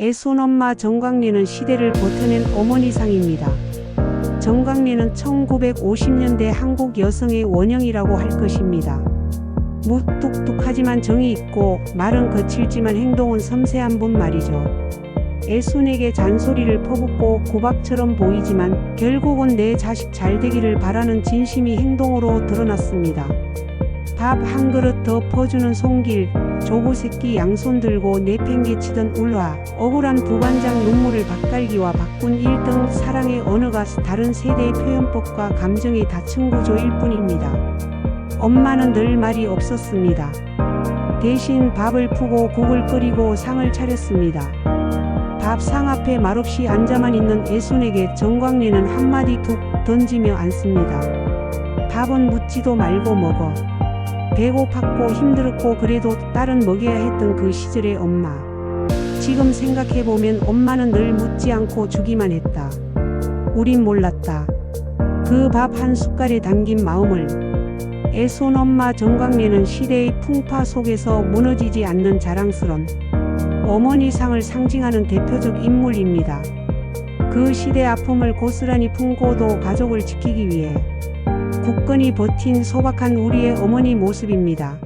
애손 엄마 정광래는 시대를 버텨낸 어머니상입니다. 정광래는 1950년대 한국 여성의 원형이라고 할 것입니다. 무뚝뚝하지만 정이 있고 말은 거칠지만 행동은 섬세한 분 말이죠. 애손에게 잔소리를 퍼붓고 구박처럼 보이지만 결국은 내 자식 잘 되기를 바라는 진심이 행동으로 드러났습니다. 밥 한 그릇 더 퍼주는 송길, 조구 새끼 양손 들고 내팽개치던 울화, 억울한 부반장 눈물을 박갈기와 바꾼 1등 사랑의 언어가 다른 세대의 표현법과 감정의 다층 구조일 뿐입니다. 엄마는 늘 말이 없었습니다. 대신 밥을 푸고 국을 끓이고 상을 차렸습니다. 밥 상 앞에 말없이 앉아만 있는 애손에게 정광래는 한마디 툭 던지며 앉습니다. 밥은 묻지도 말고 먹어. 배고팠고 힘들었고 그래도 딸은 먹여야 했던 그 시절의 엄마. 지금 생각해보면 엄마는 늘 묻지 않고 주기만 했다. 우린 몰랐다. 그 밥 한 숟갈에 담긴 마음을. 애손 엄마 정광래는 시대의 풍파 속에서 무너지지 않는 자랑스런 어머니상을 상징하는 대표적 인물입니다. 그 시대 아픔을 고스란히 품고도 가족을 지키기 위해 굳건히 버틴 소박한 우리의 어머니 모습입니다.